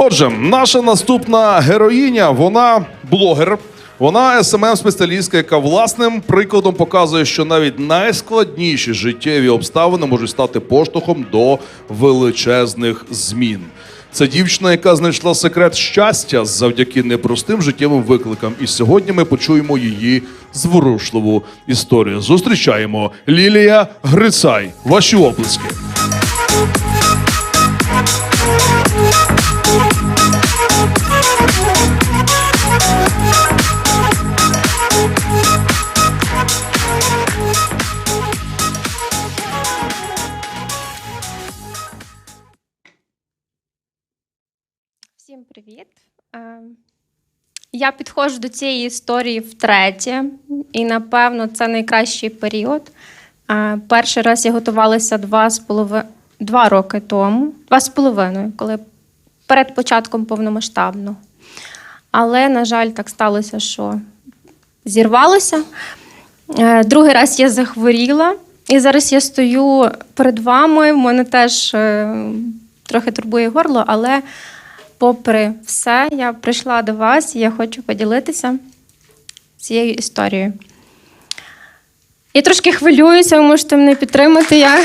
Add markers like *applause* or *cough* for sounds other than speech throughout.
Отже, наша наступна героїня, вона блогер. Вона смм спеціалістка яка власним прикладом показує, що навіть найскладніші життєві обставини можуть стати поштовхом до величезних змін. Це дівчина, яка знайшла секрет щастя завдяки непростим життєвим викликам. І сьогодні ми почуємо її зворушливу історію. Зустрічаємо Лілія Грицай. Ваші оплески. Всім привіт. Е, Я підходжу до цієї історії втретє, і напевно це найкращий період. Е, Перший раз я готувалася два, з полови... два роки тому, два з половиною, коли перед початком повномасштабного. Але, на жаль, так сталося, що зірвалося. Е, Другий раз я захворіла, і зараз я стою перед вами. В мене теж трохи турбує горло, але попри все, я прийшла до вас і я хочу поділитися цією історією. Я трошки хвилююся, ви можете мене підтримати. Я...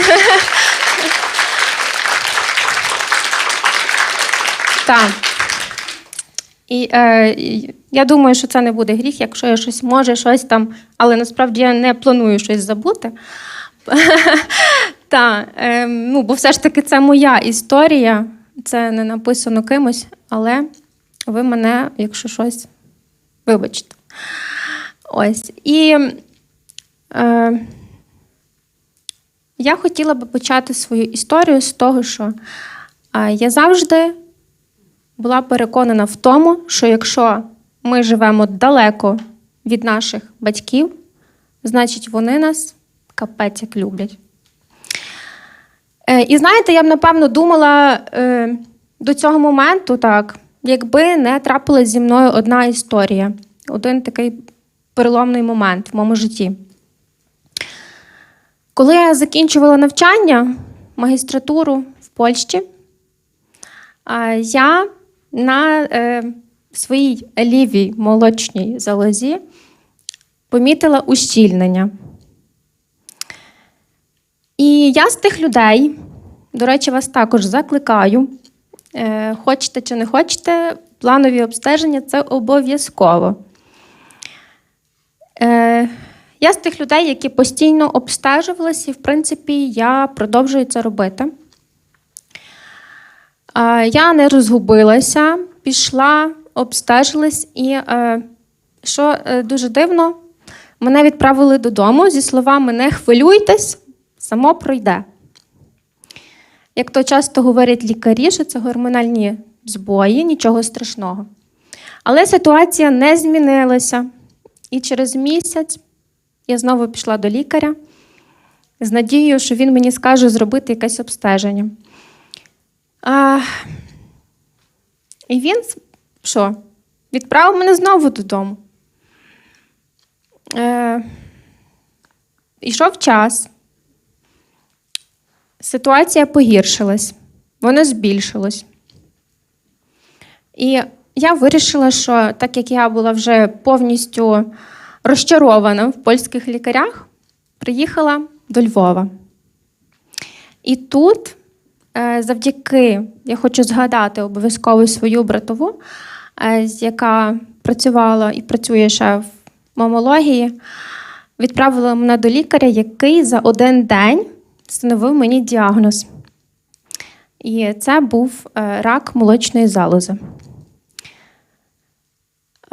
Так. І е, я думаю, що це не буде гріх, якщо я щось може, щось там, але насправді я не планую щось забути. *laughs* Так, е, ну, бо все ж таки це моя історія, це не написано кимось, але ви мене, якщо щось, вибачте. Ось. І е, я хотіла би почати свою історію з того, що е, я завжди була переконана в тому, що якщо ми живемо далеко від наших батьків, значить вони нас капець як люблять. Е, І знаєте, я б напевно думала е, до цього моменту так, якби не трапилась зі мною одна історія, один такий переломний момент в моєму житті. Коли я закінчувала навчання, магістратуру в Польщі, а, я на е, своїй лівій молочній залозі помітила ущільнення. І я з тих людей, до речі, вас також закликаю. Е, хочете чи не хочете, планові обстеження це обов'язково. Е, я з тих людей, які постійно обстежувалися, і, в принципі, я продовжую це робити. Е, я не розгубилася, пішла, обстежилась, і що дуже дивно, мене відправили додому зі словами не хвилюйтесь, само пройде. Як то часто говорять лікарі, що це гормональні збої, нічого страшного. Але ситуація не змінилася. І через місяць я знову пішла до лікаря з надією, що він мені скаже зробити якесь обстеження. А, і він що? Відправив мене знову додому. Е, Ішов час. Ситуація погіршилась, вона збільшилась. І я вирішила, що так як я була вже повністю розчарована в польських лікарях, приїхала до Львова. І тут, е, завдяки, я хочу згадати обов'язково свою братову, е, яка працювала і працює ще в мамології, відправила мене до лікаря, який за один день встановив мені діагноз. І це був е, рак молочної залози.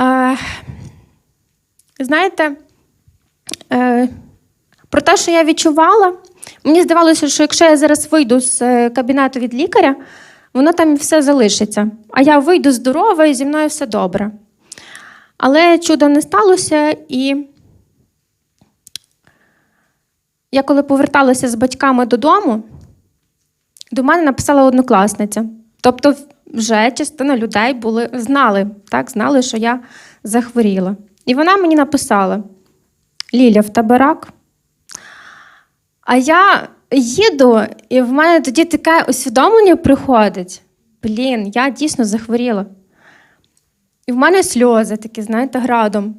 Е, Знаєте, е, про те, що я відчувала, мені здавалося, що якщо я зараз вийду з кабінету від лікаря, воно там все залишиться. А я вийду здорова і зі мною все добре. Але чуда не сталося, і я коли поверталася з батьками додому, до мене написала однокласниця. Тобто, вже частина людей були, знали, так, знали, що я захворіла. І вона мені написала: Ліля, в тебе рак. А я їду, і в мене тоді таке усвідомлення приходить. блін, я дійсно захворіла. І в мене сльози такі, знаєте, градом.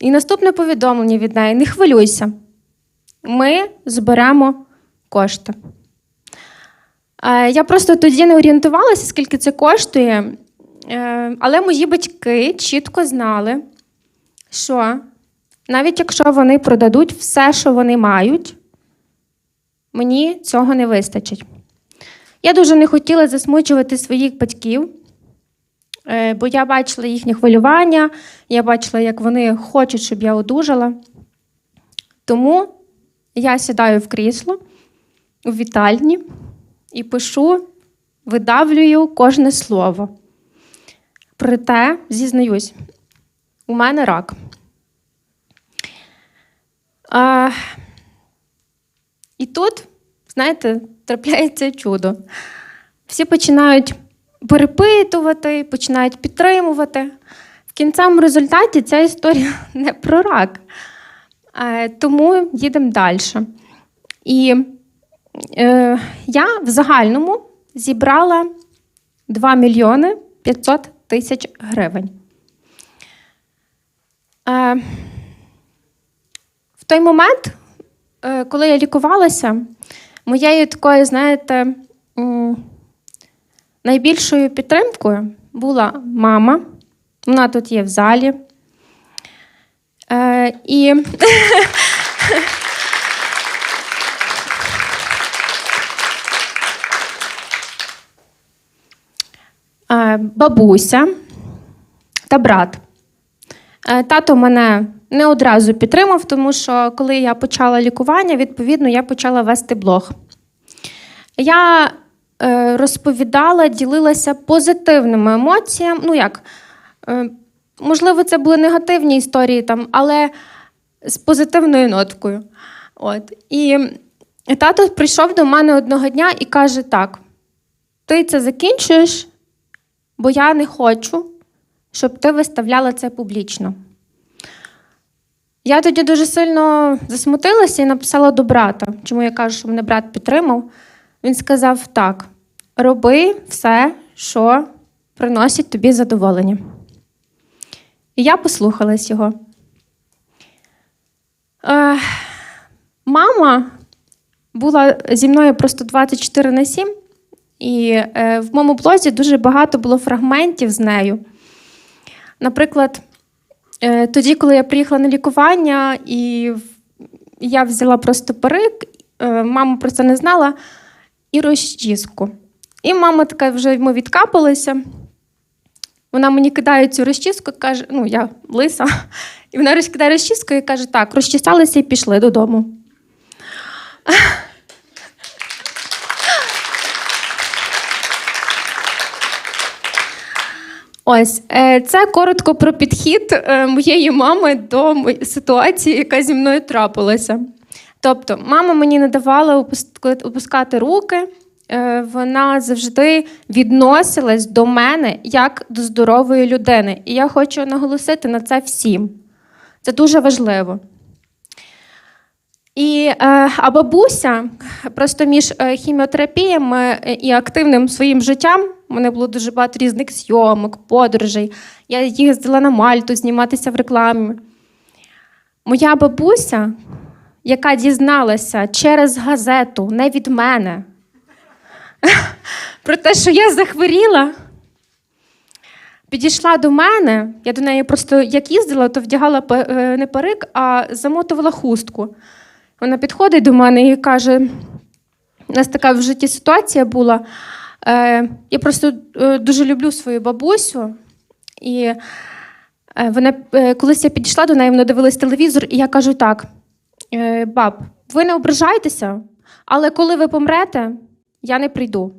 І наступне повідомлення від неї: не хвилюйся. Ми зберемо кошти. Е, Я просто тоді не орієнтувалася, скільки це коштує. Е, Але мої батьки чітко знали, що навіть якщо вони продадуть все, що вони мають, мені цього не вистачить. Я дуже не хотіла засмучувати своїх батьків, е, бо я бачила їхнє хвилювання, я бачила, як вони хочуть, щоб я одужала. Тому я сідаю в крісло у вітальні і пишу, видавлюю кожне слово. Проте, зізнаюсь, у мене рак. А, і тут, знаєте, трапляється чудо. Всі починають перепитувати, починають підтримувати. В кінцевому результаті ця історія *laughs* не про рак. Е, Тому їдемо далі. І е, я в загальному зібрала 2 мільйони 500 тисяч гривень. Е, в той момент, е, коли я лікувалася, моєю такою, знаєте, найбільшою підтримкою була мама. Вона тут є в залі. І *laughs* бабуся та брат. Тато мене не одразу підтримав, тому що коли я почала лікування, відповідно, я почала вести блог. Я е, розповідала, ділилася позитивними емоціями. Ну як, е, можливо, це були негативні історії, там, але з позитивною ноткою. От. І тато прийшов до мене одного дня і каже: так, ти це закінчуєш, бо я не хочу, щоб ти виставляла це публічно. Я тоді дуже сильно засмутилася і написала до брата, чому я кажу, що мене брат підтримав. Він сказав: так, роби все, що приносить тобі задоволення. І я послухалась його. Е, мама була зі мною просто 24 на 7, і е, в моєму блозі дуже багато було фрагментів з нею. Наприклад, е, тоді, коли я приїхала на лікування, і я взяла просто парик, е, мама про це не знала, і розчіску. І мама така вже йому відкапалася. Вона мені кидає цю розчіску, каже: ну, я лиса, і вона розкидає розчіску і каже: так, розчесалися і пішли додому. Ось е, це коротко про підхід е, моєї мами до ситуації, яка зі мною трапилася. Тобто, мама мені не давала опуск- опускати руки, вона завжди відносилась до мене як до здорової людини. І я хочу наголосити на це всім. Це дуже важливо. І, е, а бабуся просто між е, хіміотерапіями е, і активним своїм життям у мене було дуже багато різних зйомок, подорожей. Я їздила на Мальту зніматися в рекламі. Моя бабуся, яка дізналася через газету, не від мене, *laughs* про те, що я захворіла, підійшла до мене. Я до неї просто як їздила, то вдягала е, не парик, а замотувала хустку. Вона підходить до мене і каже: у нас така в житті ситуація була. Е, я просто е, дуже люблю свою бабусю. І вона, колись я підійшла до неї, вона дивилась телевізор, і я кажу так: баб, ви не ображайтеся, але коли ви помрете, я не прийду.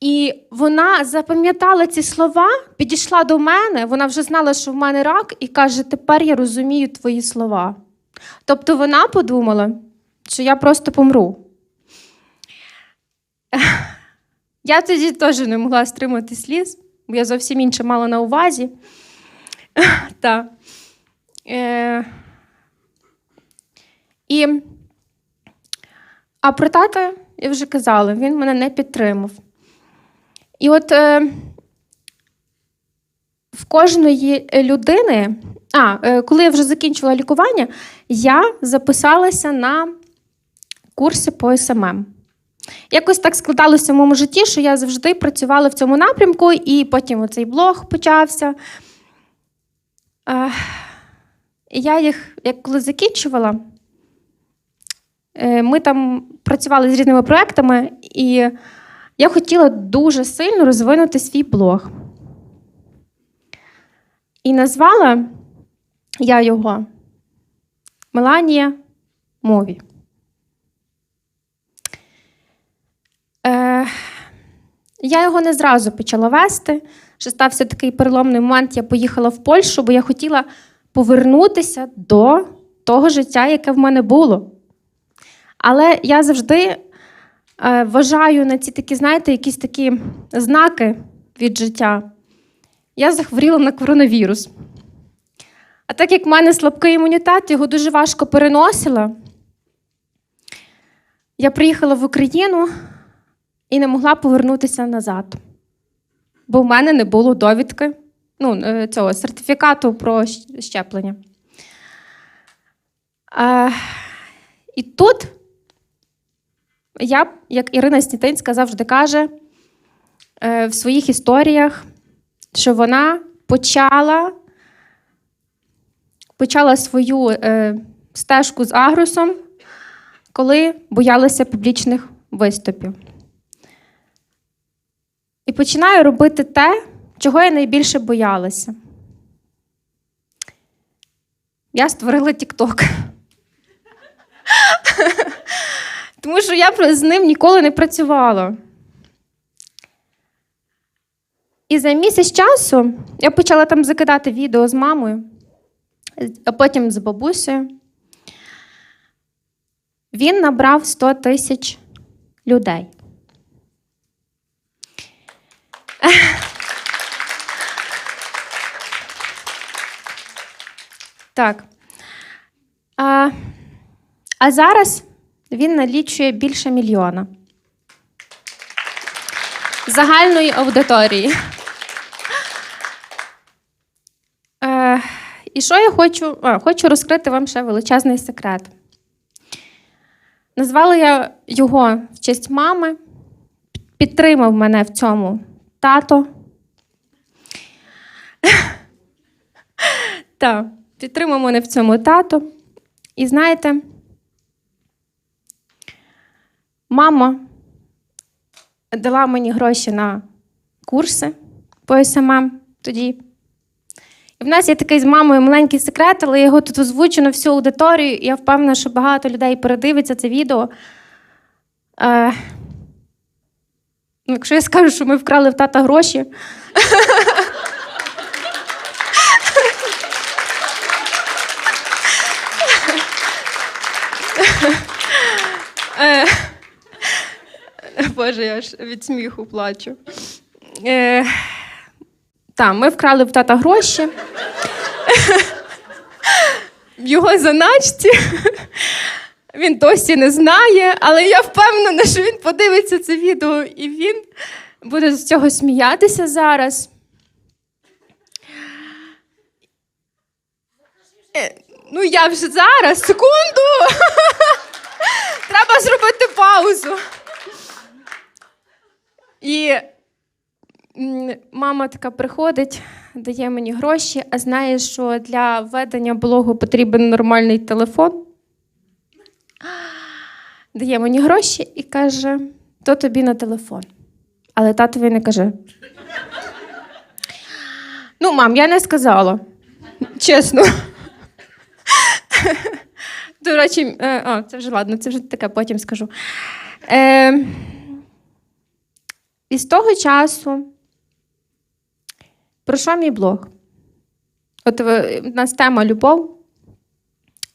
І вона запам'ятала ці слова, підійшла до мене, вона вже знала, що в мене рак, і каже: Тепер я розумію твої слова. Тобто вона подумала, що я просто помру. *laughs* Я тоді теж не могла стримати сліз, бо я зовсім інше мала на увазі. *laughs* Та. Е, і, а про тата я вже казала, він мене не підтримав. І от е, в кожної людини, а, е, коли я вже закінчила лікування, я записалася на курси по СММ. Якось так складалося в моєму житті, що я завжди працювала в цьому напрямку, і потім оцей блог почався. Е, я їх, як коли закінчувала, ми там працювали з різними проектами, і я хотіла дуже сильно розвинути свій блог. І назвала я його Меланія Мові. Е, я його не зразу почала вести. Ще стався такий переломний момент. Я поїхала в Польщу, бо я хотіла повернутися до того життя, яке в мене було. Але я завжди е, вважаю на ці такі, знаєте, якісь такі знаки від життя. Я захворіла на коронавірус. А так як в мене слабкий імунітет, його дуже важко переносила. Я приїхала в Україну і не могла повернутися назад. Бо в мене не було довідки ну, е, цього сертифікату про щеплення. Е, і тут я, як Ірина Снітинська завжди каже е, в своїх історіях, що вона почала, почала свою е, стежку з агросом, коли боялася публічних виступів. І починаю робити те, чого я найбільше боялася. Я створила TikTok. Тому що я з ним ніколи не працювала. І за місяць часу я почала там закидати відео з мамою, а потім з бабусею. Він набрав 100 тисяч людей. Так. А, а зараз він налічує більше мільйона загальної аудиторії. Е, і що я хочу? А, хочу розкрити вам ще величезний секрет. Назвала я його в честь мами, підтримав мене в цьому тато. *laughs* Так, підтримав мене в цьому тато. І знаєте, мама дала мені гроші на курси по СММ тоді. І в нас є такий з мамою маленький секрет, але його тут озвучу на всю аудиторію, і я впевнена, що багато людей передивиться це відео. Е, ну, якщо я скажу, що ми вкрали в тата гроші. Е, *laughs* Боже, я ж від сміху плачу. Е, так, ми вкрали в тата гроші. В його заначці. Він досі не знає, але я впевнена, що він подивиться це відео і він буде з цього сміятися зараз. Е, Ну, я вже зараз, секунду. *laughs* Треба зробити паузу. І мама така приходить, дає мені гроші, а знає, що для ведення блогу потрібен нормальний телефон. Дає мені гроші і каже: то тобі на телефон. Але татові не каже. Ну, мам, я не сказала. Чесно. До речі, е, а, це вже ладно, це вже таке, потім скажу. Е, і з того часу пройшов мій блог. От е, у нас тема любов.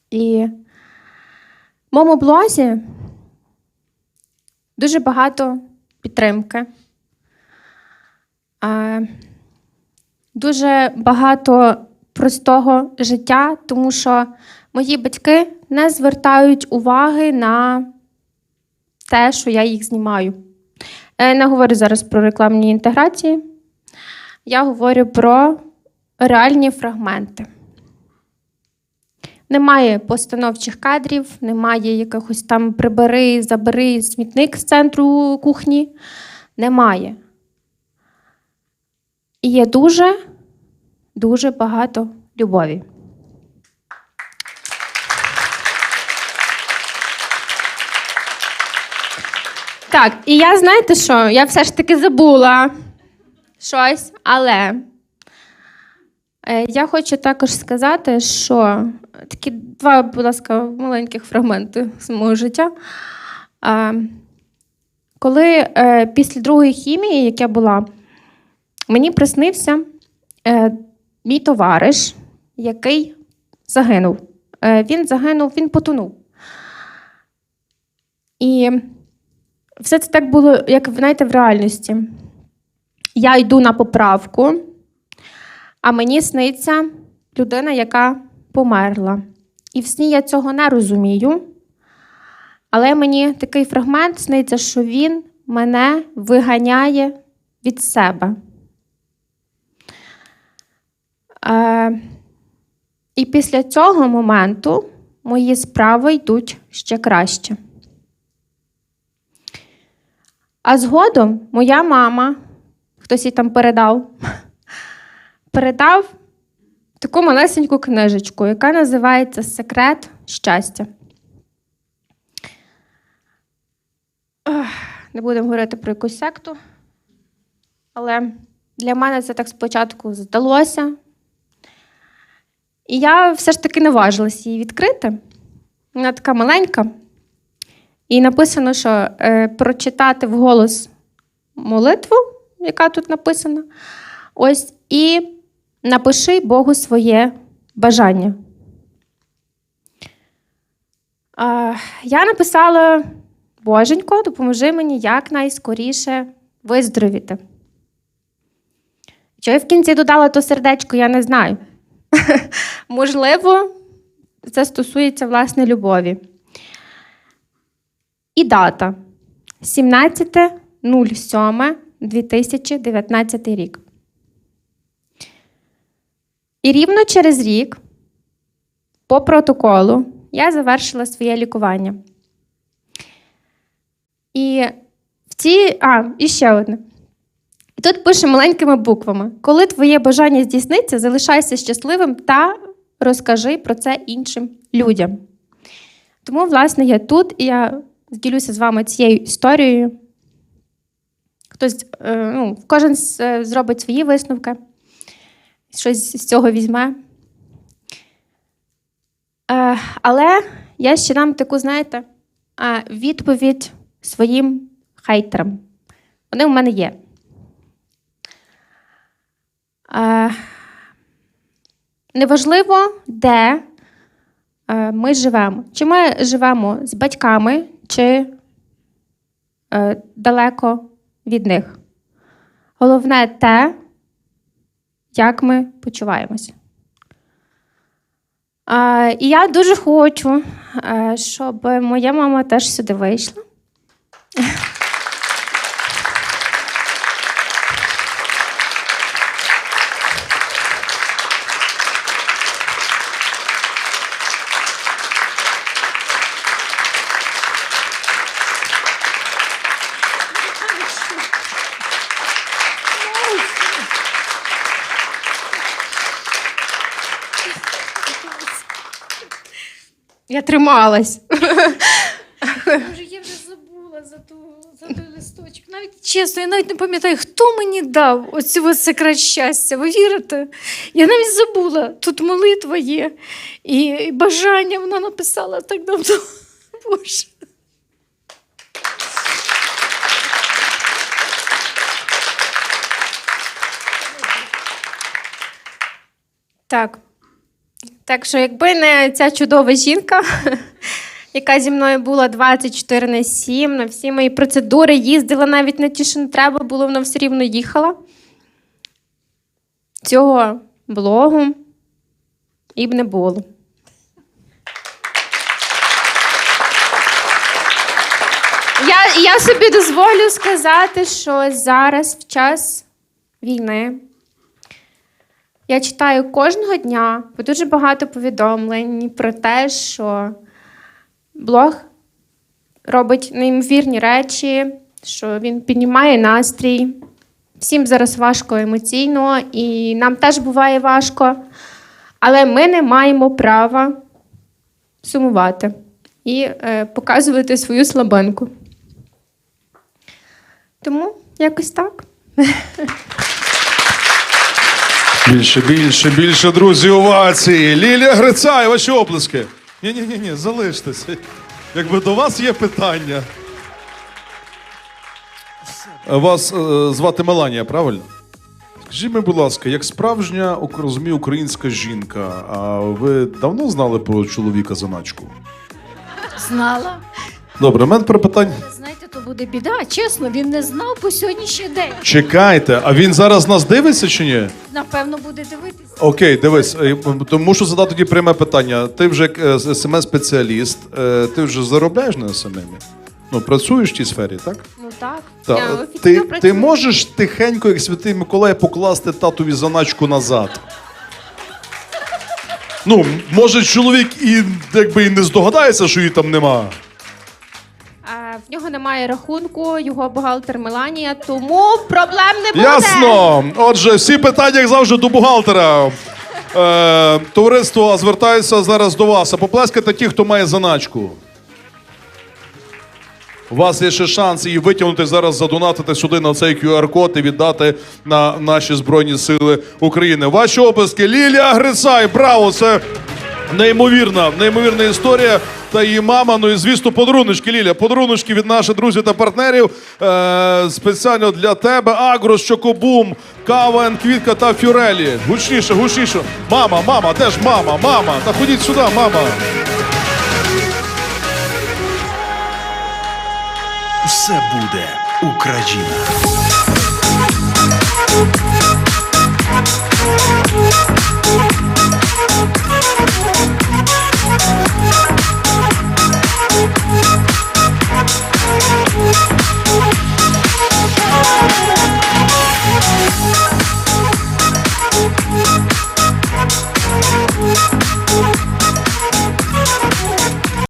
І в моєму блозі дуже багато підтримки. Дуже багато простого життя, тому що мої батьки не звертають уваги на те, що я їх знімаю. Е, Не говорю зараз про рекламні інтеграції. Я говорю про реальні фрагменти. Немає постановчих кадрів, немає якихось там прибери, забери смітник з центру кухні. Немає. І є дуже, дуже багато любові. Так, і я знаєте що? Я все ж таки забула щось, але е, я хочу також сказати, що такі два, будь ласка, маленьких фрагменти з мого життя. Коли е, після другої хімії, як я була, мені приснився е, мій товариш, який загинув. Він загинув, він потонув. І все це так було, як знаєте, в реальності. Я йду на поправку, а мені сниться людина, яка померла. І в сні я цього не розумію. Але мені такий фрагмент сниться, що він мене виганяє від себе. Е, і після цього моменту мої справи йдуть ще краще. А згодом моя мама, хтось їй там передав, передав таку малесеньку книжечку, яка називається Секрет щастя. Не будемо говорити про якусь секту. Але для мене це так спочатку здалося. І я все ж таки наважилася її відкрити. Вона така маленька. І написано, що е, прочитати вголос молитву, яка тут написана. Ось, і напиши Богу своє бажання. А, я написала: Боженько, допоможи мені якнайскоріше виздоровіти. Що я в кінці додала то сердечко, я не знаю. *laughs* Можливо, це стосується власне любові. І дата 17.07.2019 рік. І рівно через рік, по протоколу, я завершила своє лікування. І в цій. А, і ще одне. І тут пише маленькими буквами: коли твоє бажання здійсниться, залишайся щасливим та розкажи про це іншим людям. Тому, власне, я тут і я ділюся з вами цією історією. Хтось, е, ну, кожен е, зробить свої висновки, щось з цього візьме. Е, Але я ще дам таку, знаєте, відповідь своїм хейтерам. Вони в мене є. Неважливо, де ми живемо. Чи ми живемо з батьками, чи е, далеко від них. Головне те, як ми почуваємося. Е, і я дуже хочу, е, щоб моя мама теж сюди вийшла. Я трималась. Я вже забула за, ту, той листочок. Навіть чесно, я навіть не пам'ятаю, хто мені дав оцю секрет щастя. Ви вірите? Я навіть забула. Тут молитва є і бажання вона написала так давно. *laughs* Боже. Так. Так що, якби не ця чудова жінка, *laughs* яка зі мною була 24 на 7, на всі мої процедури їздила навіть на ті, що не треба було, вона все рівно їхала. Цього блогу і б не було. Я, я собі дозволю сказати, що зараз, в час війни, я читаю кожного дня по дуже багато повідомлень про те, що блог робить неймовірні речі, що він піднімає настрій. Всім зараз важко емоційно, і нам теж буває важко. Але ми не маємо права сумувати і е, показувати свою слабинку. Тому якось так. *laughs* Більше, більше, більше, друзі, овації. Лілія Грицай, ваші оплески. Ні, ні, ні, ні, залиштеся. Якби до вас є питання. Вас е, звати Меланія, правильно? Скажіть мені, будь ласка, як справжня розумію, українська жінка, а ви давно знали про чоловіка заначку? Знала. Добре, у мене тепер питання. Знаєте, то буде біда. Чесно, він не знав по сьогоднішній день. Чекайте, а він зараз нас дивиться чи ні? Напевно, буде дивитися. Окей, дивись, е, то мушу задати тоді пряме питання. Ти вже е, смс-спеціаліст, е, ти вже заробляєш на СММі? Ну, працюєш в тій сфері, так? Ну так. Та, я е, офіційно ти, працюю. ти можеш тихенько, як святий Миколай, покласти татові заначку назад. Ну, може, чоловік і якби і не здогадається, що її там нема. Немає рахунку, його бухгалтер Меланія, тому проблем не буде. Ясно. Отже, всі питання, як завжди, до бухгалтера. Е, товариство, звертаюся зараз до вас. А поплескайте ті, хто має заначку. У вас є ще шанс її витягнути зараз, задонатити сюди на цей QR-код і віддати на наші Збройні Сили України. Ваші оплески Лілія Грицай, браво! Це неймовірна, неймовірна історія. Та її мама, ну і звісно, подаруночки, Ліля. Подаруночки від наших друзів та партнерів. Е, спеціально для тебе. Агрос, Чокобум, Кава, Квітка та Фюрелі. Гучніше, гучніше. Мама, мама, де ж мама, мама? Та ходіть сюди, мама. Все буде Україна.